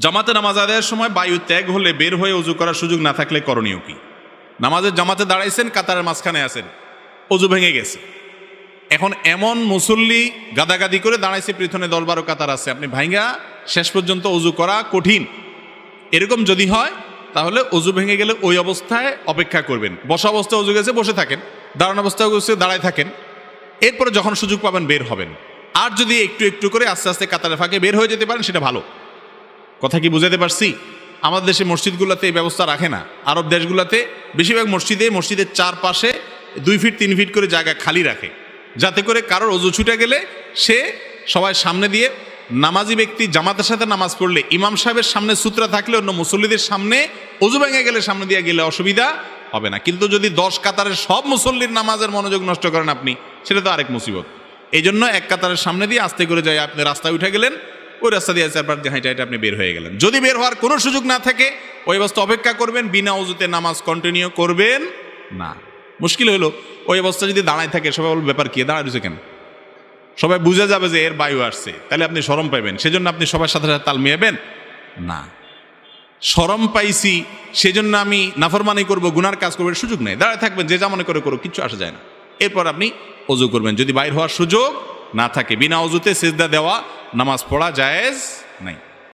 জামাতে নামাজ আদায়ের সময় বায়ু ত্যাগ হলে বের হয়ে উজু করার সুযোগ না থাকলে করণীয় কি? নামাজের জামাতে দাঁড়াইছেন, কাতারের মাঝখানে আছেন। অজু ভেঙে গেছে। এখন এমন মুসল্লি গাদাগাদি করে দাঁড়াইছে পৃথনে দল বারো কাতার আছে। আপনি ভাইঙ্গা, শেষ পর্যন্ত অজু করা কঠিন। এরকম যদি হয়, তাহলে অজু ভেঙে গেলে ওই অবস্থায় অপেক্ষা করবেন। বসা অবস্থায় অজু গেছে, বসে থাকেন। দাঁড়ানো অবস্থায় গেছে, দাঁড়ায় থাকেন। এরপরে যখন সুযোগ পাবেন, বের হবেন। আর যদি একটু একটু করে আস্তে আস্তে কাতারের ফাঁকে বের হয়ে যেতে পারেন, সেটা ভালো। কথা কি বুঝাতে পারছি? আমাদের দেশে মসজিদগুলোতে এই ব্যবস্থা রাখে না। আরব দেশগুলোতে বেশিরভাগ মসজিদে, মসজিদের চারপাশে দুই ফিট, তিন ফিট করে জায়গা খালি রাখে। যাতে করে কারোর অজু ছুটে গেলে সে সবাই সামনে দিয়ে নামাজি ব্যক্তি জামাতের সাথে নামাজ পড়লে, ইমাম সাহেবের সামনে সূত্রা থাকলে, অন্য মুসল্লিদের সামনে অজু ভেঙে গেলে সামনে দিয়ে গেলে অসুবিধা হবে না। কিন্তু যদি দশ কাতারের সব মুসল্লির নামাজের মনোযোগ নষ্ট করেন আপনি, সেটা তো আরেক মুসিবত। এই জন্য এক কাতারের সামনে দিয়ে আস্তে করে যাই, আপনি রাস্তায় উঠে গেলেন ওই রাস্তা দিয়ে চারবার দিয়ে হাইটা হাইটা আপনি বের হয়ে গেলেন। যদি বের হওয়ার কোনো সুযোগ না থাকে, ওই অবস্থা অপেক্ষা করবেন, বিনা উজুতে নামাজ কন্টিনিউ করবেন না। মুশকিল হলো ওই অবস্থা যদি দাঁড়ায় থাকে, সবাই বলবে, ব্যাপার কি? দাঁড়ায় রয়েছে কেন? সবাই বুঝে যাবে যে এর বায়ু আসছে। তাহলে আপনি সরম পাইবেন। সেজন্য আপনি সবার সাথে সাথে তাল মিয়াবেন না। সরম পাইছি, সেজন্য আমি নাফরমানি করব, গুনার কাজ করব সুযোগ নেই। দাঁড়ায় থাকবেন, যে যা মনে করে করো কিচ্ছু আসা যায় না। এরপর আপনি অজু করবেন। যদি বাইর হওয়ার সুযোগ না থাকে, বিনা অজুতে সেজদা দেওয়া নামাজ পড়া জায়েজ? নাই।